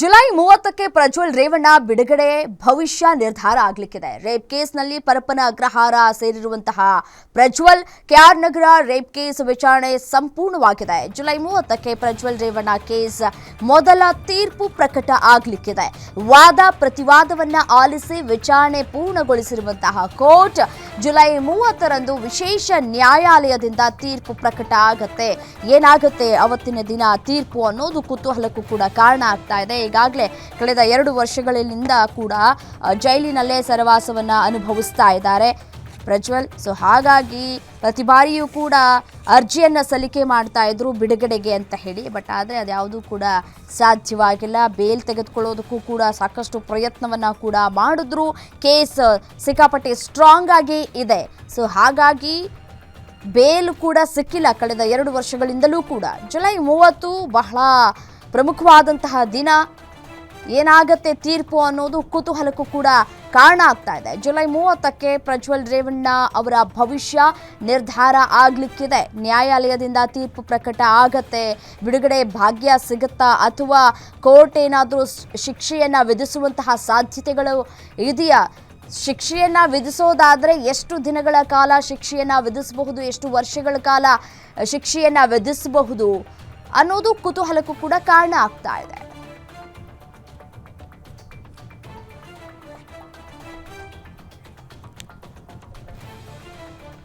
July ಮೂವತ್ತಕ್ಕೆ ಪ್ರಜ್ವಲ್ ರೇವಣ್ಣ ಬಿಡುಗಡೆ ಭವಿಷ್ಯ ನಿರ್ಧಾರ ಆಗ್ಲಿಕ್ಕಿದೆ. ರೇಪ್ ಕೇಸ್ನಲ್ಲಿ Parappana Agrahara ಸೇರಿರುವಂತಹ Prajwal K R Nagar rape case ವಿಚಾರಣೆ ಸಂಪೂರ್ಣವಾಗಿದೆ. ಜುಲೈ ಮೂವತ್ತಕ್ಕೆ ಪ್ರಜ್ವಲ್ ರೇವಣ್ಣ ಕೇಸ್ ಮೊದಲ ತೀರ್ಪು ಪ್ರಕಟ ಆಗ್ಲಿಕ್ಕಿದೆ. ವಾದ ಪ್ರತಿವಾದವನ್ನ ಆಲಿಸಿ ವಿಚಾರಣೆ ಪೂರ್ಣಗೊಳಿಸಿರುವಂತಹ ಕೋರ್ಟ್ ಜುಲೈ ಮೂವತ್ತರಂದು ವಿಶೇಷ ನ್ಯಾಯಾಲಯದಿಂದ ತೀರ್ಪು ಪ್ರಕಟ ಆಗತ್ತೆ. ಏನಾಗುತ್ತೆ ಅವತ್ತಿನ ದಿನ ತೀರ್ಪು ಅನ್ನೋದು ಕುತೂಹಲಕ್ಕೂ ಕೂಡ ಕಾರಣ ಆಗ್ತಾ ಇದೆ. ಈಗಾಗಲೇ ಕಳೆದ ಎರಡು ವರ್ಷಗಳಿಂದ ಕೂಡ ಜೈಲಿನಲ್ಲೇ ಸರವಾಸವನ್ನ ಅನುಭವಿಸ್ತಾ ಇದ್ದಾರೆ. ಪ್ರಜ್ವಲ್, ಸೊ ಹಾಗಾಗಿ ಪ್ರತಿ ಬಾರಿಯೂ ಕೂಡ ಅರ್ಜಿಯನ್ನು ಸಲ್ಲಿಕೆ ಮಾಡ್ತಾ ಇದ್ರು ಬಿಡುಗಡೆಗೆ ಅಂತ ಹೇಳಿ. ಬಟ್ ಆದರೆ ಅದ್ಯಾವುದೂ ಕೂಡ ಸಾಧ್ಯವಾಗಿಲ್ಲ. ಬೇಲ್ ತೆಗೆದುಕೊಳ್ಳೋದಕ್ಕೂ ಕೂಡ ಸಾಕಷ್ಟು ಪ್ರಯತ್ನವನ್ನ ಕೂಡ ಮಾಡಿದ್ರು. ಕೇಸ್ ಸಿಕ್ಕಾಪಟ್ಟೆ ಸ್ಟ್ರಾಂಗ್ ಆಗಿ ಇದೆ. ಸೊ ಹಾಗಾಗಿ ಬೇಲ್ ಕೂಡ ಸಿಕ್ಕಿಲ್ಲ. ಕಳೆದ ಎರಡು ವರ್ಷಗಳಿಂದಲೂ ಕೂಡ. ಜುಲೈ ಮೂವತ್ತು ಬಹಳ ಪ್ರಮುಖವಾದಂತಹ ದಿನ. ಏನಾಗತ್ತೆ ತೀರ್ಪು ಅನ್ನೋದು ಕುತೂಹಲಕ್ಕೂ ಕೂಡ ಕಾರಣ ಆಗ್ತಾ ಇದೆ. ಜುಲೈ ಮೂವತ್ತಕ್ಕೆ ಪ್ರಜ್ವಲ್ ರೇವಣ್ಣ ಅವರ ಭವಿಷ್ಯ ನಿರ್ಧಾರ ಆಗ್ಲಿಕ್ಕಿದೆ. ನ್ಯಾಯಾಲಯದಿಂದ ತೀರ್ಪು ಪ್ರಕಟ ಆಗತ್ತೆ. ಬಿಡುಗಡೆ ಭಾಗ್ಯ ಸಿಗುತ್ತಾ ಅಥವಾ ಕೋರ್ಟ್ ಏನಾದರೂ ಶಿಕ್ಷೆಯನ್ನ ವಿಧಿಸುವಂತಹ ಸಾಧ್ಯತೆಗಳು ಇದೆಯಾ? ಶಿಕ್ಷೆಯನ್ನ ವಿಧಿಸೋದಾದ್ರೆ ಎಷ್ಟು ದಿನಗಳ ಕಾಲ ಶಿಕ್ಷೆಯನ್ನ ವಿಧಿಸಬಹುದು, ಎಷ್ಟು ವರ್ಷಗಳ ಕಾಲ ಶಿಕ್ಷೆಯನ್ನ ವಿಧಿಸಬಹುದು? ಅನ್ನೋದು ಕುತೂಹಲಕ್ಕೂ ಕೂಡ ಕಾರಣ ಆಗ್ತಾ ಇದೆ.